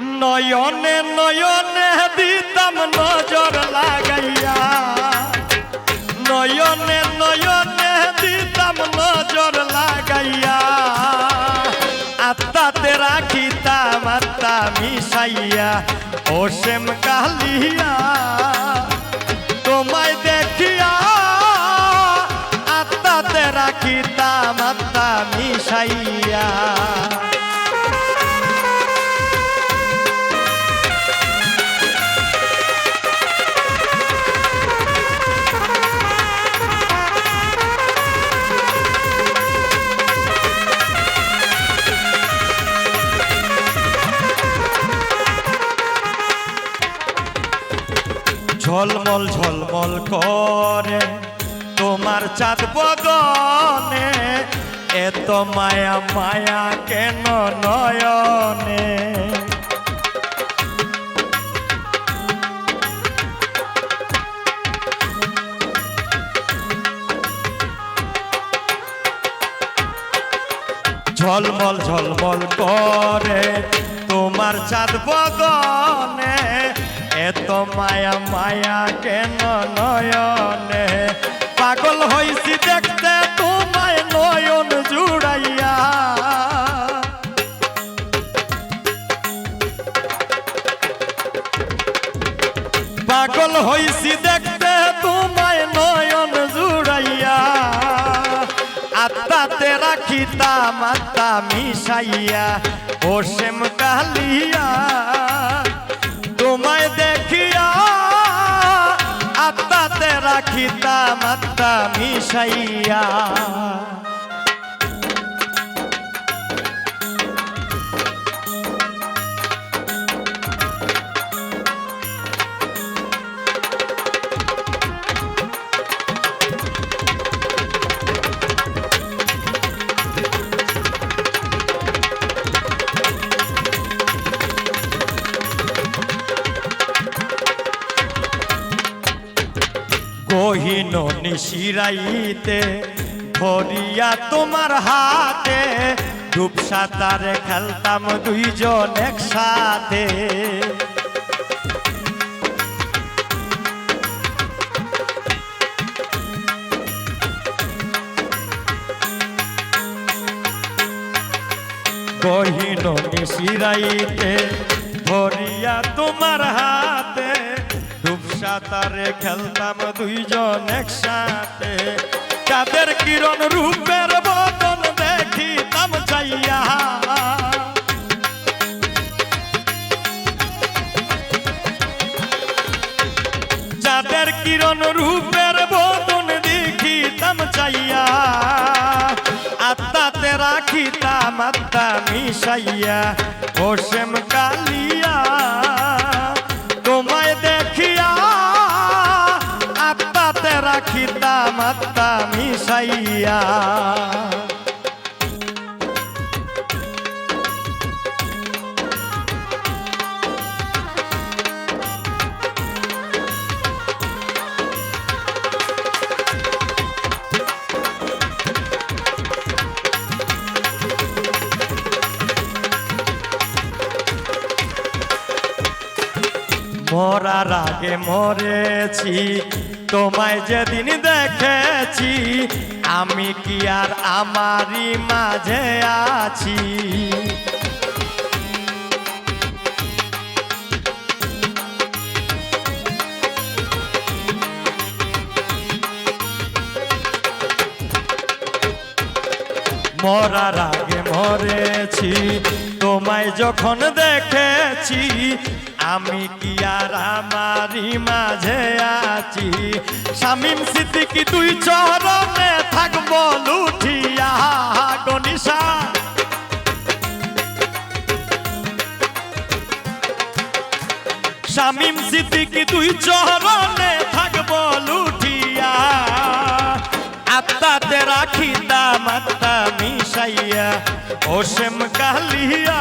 নয়নে নয়নে দিতাম নজর লাগাইয়া। নয়নে নয়নে দিতাম নজর লাগাইয়া। আত্মাতে রাখিতাম, আত্মা মিশাইয়া। ওসেম কালিয়া ঝলমল ঝলমল করে। তোমার চাঁদ বদনে এত মায়া মায়া কেন নয়নে? ঝলমল ঝলমল করে। তোমার চাঁদ বদনে এত মায়া মায়া কেন নয়নে? পাগল হইছি দেখতে, তোমায় নয়ন জুড়াইয়া। পাগল হইছি দেখতে, তোমায় নয়ন জুড়াইয়া। আত্মাতে রাখিতাম, আত্মা মিশাইয়া। ও সেম কালিয়া। রাখিতাম আত্মা মিশাইয়া গহিন নিশিরাইতে, ধরিয়া তোমার হাতে, ডুবসা তারে খেলতাম দুইজন একসাথে। গহিন নিশিরাইতে, ধরিয়া তোমার হাতে ডুবসা তারে খেলতাম দুইজন একসাথে। চাঁদের কিরণ রূপের বদন দেখিতাম চাইয়া। চাঁদের কিরণ রূপের বদন দেখিতাম চাইয়া। আত্মাতে রাখিতাম, আত্মা মিশাইয়া। হোসেম কালিয়া রাখিতাম আত্মা মিশাইয়া। মরার আগে মরেছি তোমায় যেদিন দেখেছি, আমি কি আর আমারই মাঝে আছি? মরার আগে মরেছি, তোমায় যখন দেখেছি আমি কি আর আমারই মাঝে আছি? শামিম সিদ্দিকি দুই চরণে থাকব লুঠিয়া? গনিশা শামিম সিদ্দিকি দুই চরণে থাকব লুঠিয়া? আত্মাতে রাখিতাম, আত্মা মিশাইয়া। ওসেম কালিয়া